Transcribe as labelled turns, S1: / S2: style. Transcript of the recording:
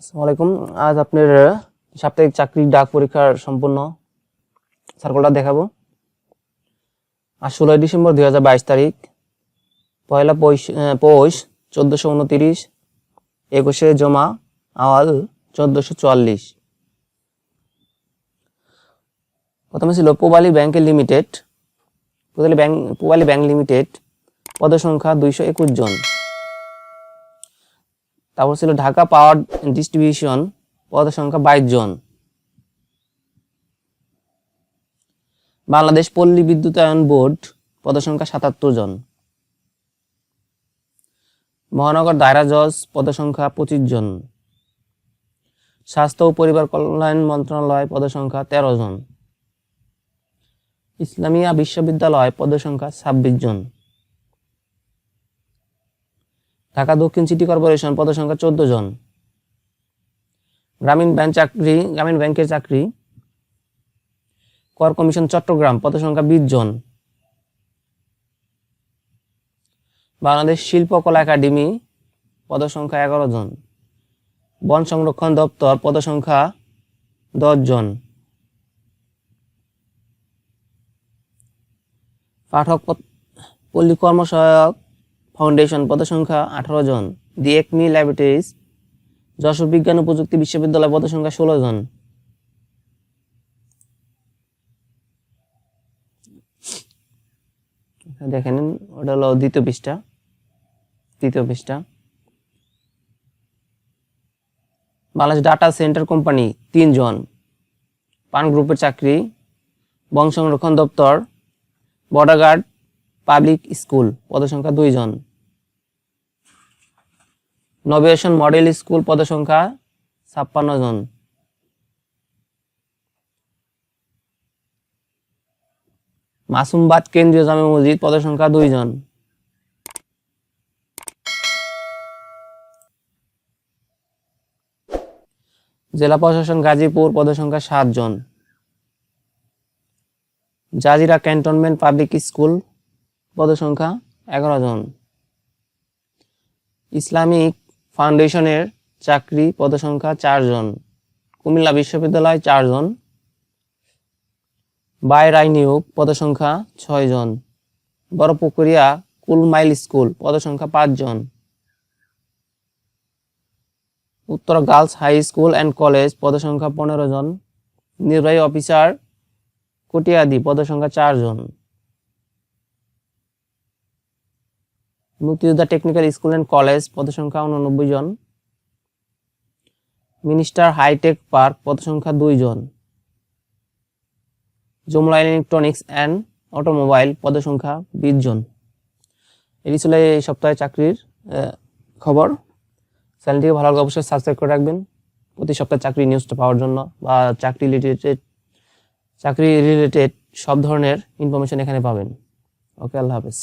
S1: আসসালামু আলাইকুম। আজ আপনার সাপ্তাহিক চাকরির ডাক পরীক্ষার সম্পূর্ণ সার্কুলার দেখাবো। আর ষোলোই ডিসেম্বর দুই হাজার বাইশ তারিখ, পয়লা পৌষ চোদ্দোশো উনতিরিশ, একুশে জমা, আওয়াল চোদ্দোশো চুয়াল্লিশ। প্রথমে ছিল Pubali bank limited. Pubali bank Pubali bank limited, পদসংখ্যা দুইশো একুশ জন। তারপর ছিল ঢাকা পাওয়ার ডিস্ট্রিবিউশন পদ সংখ্যা বাইশ জন। বাংলাদেশ পল্লী বিদ্যুতায়ন বোর্ড পদ সংখ্যা সাতাত্তর জন। মহানগর দায়রা জজ পদ সংখ্যা পঁচিশ জন। স্বাস্থ্য ও পরিবার কল্যাণ মন্ত্রণালয় পদ সংখ্যা তেরো জন। ইসলামিয়া বিশ্ববিদ্যালয় পদ সংখ্যা ছাব্বিশ জন। ঢাকা দক্ষিণ সিটি কর্পোরেশন পদসংখ্যা চোদ্দ জন। গ্রামীণ ব্যাংক চাকরি, গ্রামীণ ব্যাংকের চাকরি। কর কমিশন চট্টগ্রাম পদসংখ্যা বিশ জন। বাংলাদেশ শিল্পকলা একাডেমি পদসংখ্যা এগারো জন। বন সংরক্ষণ দপ্তর পদসংখ্যা দশ জন। পাঠক পল্লী কর্মসহায়ক ফাউন্ডেশন পদসংখ্যা আঠারো জন। দি একমি ল্যাবরেটরিজ, যশোর বিজ্ঞান ও প্রযুক্তি বিশ্ববিদ্যালয় পদসংখ্যা ষোলো জন। দেখে নিন, ওটা হলো দ্বিতীয় পৃষ্ঠা। তৃতীয় পৃষ্ঠা। বাংলাদেশ ডাটা সেন্টার কোম্পানি তিনজন পান গ্রুপের চাকরি, বন সংরক্ষণ দপ্তর, বর্ডার গার্ড, পাবলিক স্কুল, পদসংখ্যা দুইজন নবেশন মডেল স্কুল পদসংখ্যা ছাপ্পান্ন জন। মাসুমবাদ কেন্দ্রীয় জামে মসজিদ পদসংখ্যা দুইজন জেলা প্রশাসন গাজীপুর পদসংখ্যা সাত জন। জাজিরা ক্যান্টনমেন্ট পাবলিক স্কুল পদসংখ্যা এগারো জন। ইসলামিক ফাউন্ডেশনের চাকরি পদসংখ্যা চারজন, কুমিল্লা বিশ্ববিদ্যালয় চারজন বাইরাই নিয়োগ পদসংখ্যা ছয়জন, বড়পুকুরিয়া কুলমাইল স্কুল পদসংখ্যা পাঁচজন, উত্তর girls high school and college পদসংখ্যা পনেরো জন, নির্বাহী অফিসার কটিয়াদি পদসংখ্যা চারজন। মুক্তিযোদ্ধা টেকনিক্যাল স্কুল অ্যান্ড কলেজ পদসংখ্যা উননব্বই জন। মিনিস্টার হাইটেক পার্ক পদসংখ্যা দুই জন। জমলা ইলেকট্রনিক্স অ্যান্ড অটোমোবাইল পদসংখ্যা বিশ জন। এটি ছিল এই সপ্তাহে চাকরির খবর। চ্যানেলটিকে ভালো লাগলে অবশ্যই সাবস্ক্রাইব করে রাখবেন। প্রতি সপ্তাহে চাকরি নিউজটা পাওয়ার জন্য বা চাকরি রিলেটেড চাকরি রিলেটেড সব ধরনের ইনফরমেশন এখানে পাবেন। ওকে, আল্লাহ হাফেজ।